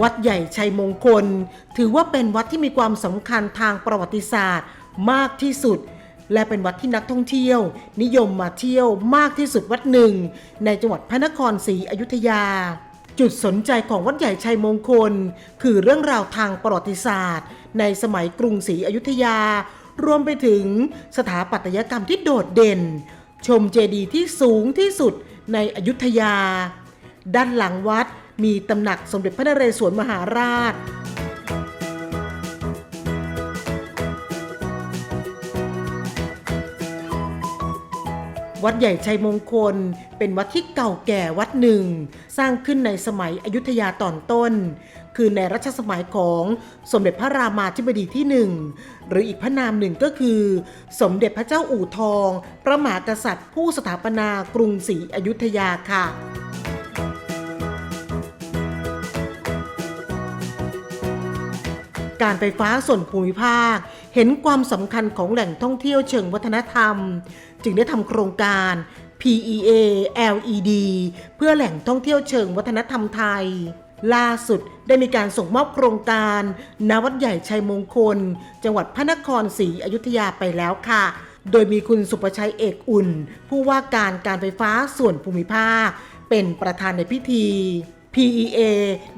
วัดใหญ่ชัยมงคล ถือว่าเป็นวัดที่มีความสำคัญทางประวัติศาสตร์มากที่สุด และเป็นวัดที่นักท่องเที่ยว นิยมมาเที่ยวมากที่สุดวัดหนึ่ง ในจังหวัดพระนครศรีอยุธยา จุดสนใจของวัดใหญ่ชัยมงคล คือเรื่องราวทางประวัติศาสตร์ ในสมัยกรุงศรีอยุธยา รวมไปถึงสถาปัตยกรรมที่โดดเด่น ชมเจดีย์ที่สูงที่สุดในอยุธยา ด้านหลังวัด มีตำหนักสมเด็จพระนเรศวรมหาราชวัดใหญ่ชัยมงคล เป็นวัดที่เก่าแก่วัดหนึ่ง สร้างขึ้นในสมัยอยุธยาตอนต้น คือในรัชสมัยของสมเด็จพระรามาธิบดีที่หนึ่ง หรืออีกพระนามหนึ่งก็คือ สมเด็จพระเจ้าอู่ทอง พระมหากษัตริย์ผู้สถาปนากรุงศรีอยุธยาค่ะ การไฟฟ้าส่วนภูมิภาค เห็นความสำคัญของแหล่งท่องเที่ยวเชิงวัฒนธรรม จึงได้ทำโครงการ PEA LED เพื่อแหล่งท่องเที่ยวเชิงวัฒนธรรมไทย ล่าสุดได้มีการส่งมอบโครงการณวัดใหญ่ชัยมงคล จังหวัดพระนครศรีอยุธยาไปแล้วค่ะ โดยมีคุณสุประชัยเอกอุ่น ผู้ว่าการการไฟฟ้าส่วนภูมิภาค เป็นประธานในพิธี PEA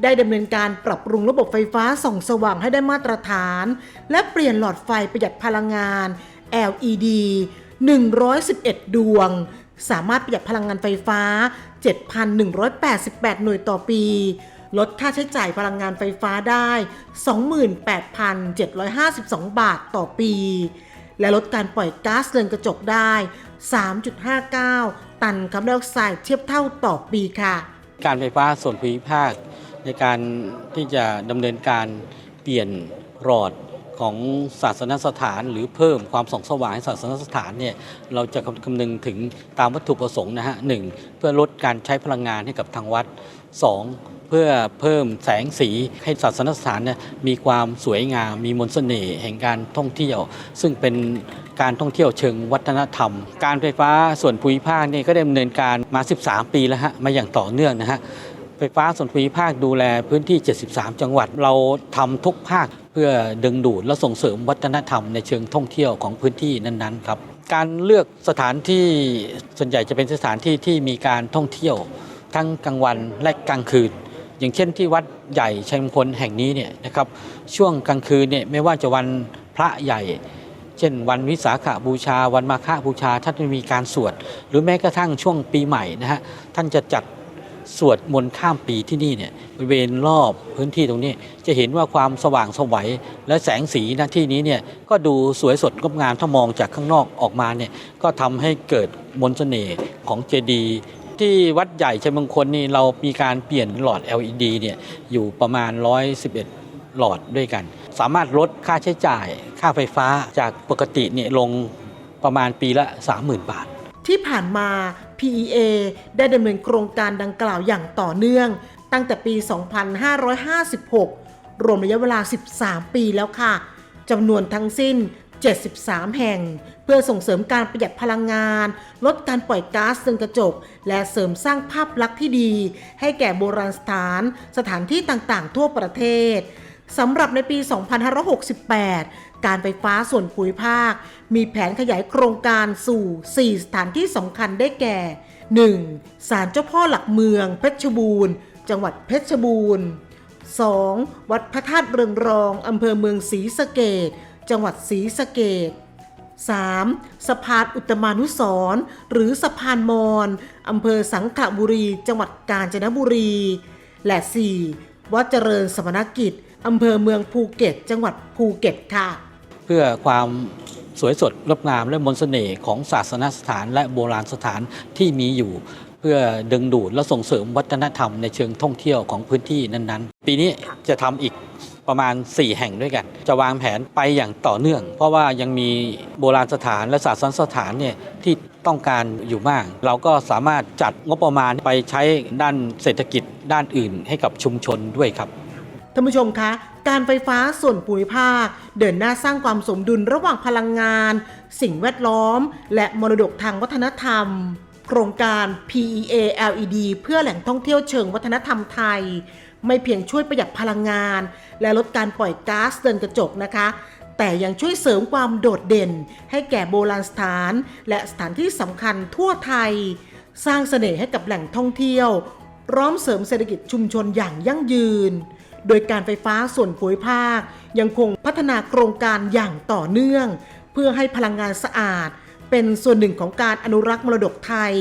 ได้ดำเนินการปรับปรุงระบบไฟฟ้าส่องสว่างให้ได้มาตรฐาน และเปลี่ยนหลอดไฟประหยัดพลังงาน LED 111 ดวง สามารถประหยัดพลังงานไฟฟ้า 7,188 หน่วยต่อปี ลดค่าใช้จ่ายพลังงานไฟฟ้าได้ 28,752 บาทต่อปี และลดการปล่อยก๊าซเรือนกระจกได้ 3.59 ตันคาร์บอนไดออกไซด์เทียบเท่าต่อปีค่ะ การไฟฟ้าส่วนภูมิภาค ในการที่จะดำเนินการเปลี่ยนหลอดของศาสนสถาน หรือเพิ่มความส่องสว่างให้ศาสนสถานเนี่ยเราจะคำนึงถึงตามวัตถุประสงค์นะฮะหนึ่งเพื่อลดการใช้พลังงานให้กับทางวัดสอง เพื่อเพิ่มแสงสีให้ศาสนสถานเนี่ยมีความสวยงาม มีมนต์เสน่ห์แห่งการท่องเที่ยว ซึ่งเป็นการท่องเที่ยวเชิงวัฒนธรรม การไฟฟ้าส่วนภูมิภาคเนี่ยก็ได้ดำเนินการมา 13 ปีแล้วฮะมาอย่างต่อเนื่องนะฮะไฟฟ้าส่วนภูมิภาคดูแลพื้นที่ 73 จังหวัด เราทำทุกภาคเพื่อดึงดูดและส่งเสริมวัฒนธรรมในเชิงท่องเที่ยวของพื้นที่นั้นๆครับการเลือกสถานที่ส่วนใหญ่จะเป็นสถานที่ที่มีการท่องเที่ยว ทั้งกลางวันและกลางคืน อย่างเช่นที่วัดใหญ่ชัยมงคลแห่งนี้เนี่ยนะครับช่วงกลางคืนเนี่ยไม่ว่าจะวันพระใหญ่ เช่น วันวิสาขบูชา วันมาฆบูชาท่านจะมีการสวด หรือแม้กระทั่งช่วงปีใหม่นะฮะท่านจะจัดสวดมนต์ข้ามปีที่นี่เนี่ยบริเวณรอบพื้นที่ตรงนี้ จะเห็นว่าความสว่างสวัยและแสงสีณที่นี้เนี่ยก็ดูสวยสดงดงามถ้ามองจากข้างนอกออกมาเนี่ยก็ทำให้เกิดมนต์เสน่ห์ของเจดีย์ ที่วัดใหญ่ชัยมงคลนี่เรามีการเปลี่ยนหลอด LED เนี่ยอยู่ประมาณ 111 หลอดด้วยกัน สามารถลดค่าใช้จ่ายค่าไฟฟ้าจากปกติเนี่ยลงประมาณปีละ 30,000 บาท ที่ผ่านมา PEA ได้ดำเนินโครงการดังกล่าวอย่างต่อเนื่อง ตั้งแต่ปี 2556 รวมระยะเวลา 13 ปีแล้วค่ะจำนวนทั้งสิ้น 73 แห่ง เพื่อส่งเสริมการประหยัดพลังงาน ลดการปล่อยก๊าซเรือนกระจก และเสริมสร้างภาพลักษณ์ที่ดี ให้แก่โบราณสถาน สถานที่ต่างๆ ทั่วประเทศสำหรับในปี 2568 การไฟฟ้าส่วนภูมิภาค มีแผนขยายโครงการสู่ 4 สถานที่สำคัญได้แก่ 1. ศาลเจ้าพ่อหลักเมืองเพชรบูรณ์ จังหวัดเพชรบูรณ์ 2. วัดพระธาตุเรืองรอง อำเภอเมืองศรีสะเกด จังหวัดศรีสะเกด 3. สะพานอุตมานุสรณ์หรือสะพานมอญอำเภอสังขบุรี จังหวัดกาญจนบุรี และ 4. วัดเจริญสมณกิจอำเภอเมืองภูเก็ต จังหวัดภูเก็ตค่ะ เพื่อความสวยสดงดงามและมนต์เสน่ห์ของศาสนสถานและโบราณสถานที่มีอยู่ เพื่อดึงดูดและส่งเสริมวัฒนธรรมในเชิงท่องเที่ยวของพื้นที่นั้นๆ ปีนี้จะทำอีก ประมาณ 4 แห่งด้วยกัน จะวางแผนไปอย่างต่อเนื่อง เพราะว่ายังมีโบราณสถานและศาสนสถานเนี่ยที่ต้องการอยู่มาก เราก็สามารถจัดงบประมาณไปใช้ด้านเศรษฐกิจด้านอื่นให้กับชุมชนด้วยครับท่านผู้ชมคะการไฟฟ้าส่วนภูมิภาค เดินหน้าสร้างความสมดุลระหว่างพลังงาน สิ่งแวดล้อม และมรดกทางวัฒนธรรม โครงการ PEA LED เพื่อแหล่งท่องเที่ยวเชิงวัฒนธรรมไทย ไม่เพียงช่วยประหยัดพลังงาน และลดการปล่อยก๊าซเรือนกระจกนะคะ แต่ยังช่วยเสริมความโดดเด่น ให้แก่โบราณสถาน และสถานที่สำคัญทั่วไทย สร้างเสน่ห์ให้กับแหล่งท่องเที่ยวร้อมเสริมเศรษฐกิจชุมชนอย่างยั่งยืน โดยการไฟฟ้าส่วนภูมิภาค ยังคงพัฒนาโครงการอย่างต่อเนื่อง เพื่อให้พลังงานสะอาด เป็นส่วนหนึ่งของการอนุรักษ์มรดกไทย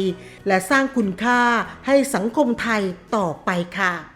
และสร้างคุณค่าให้สังคมไทยต่อไปค่ะ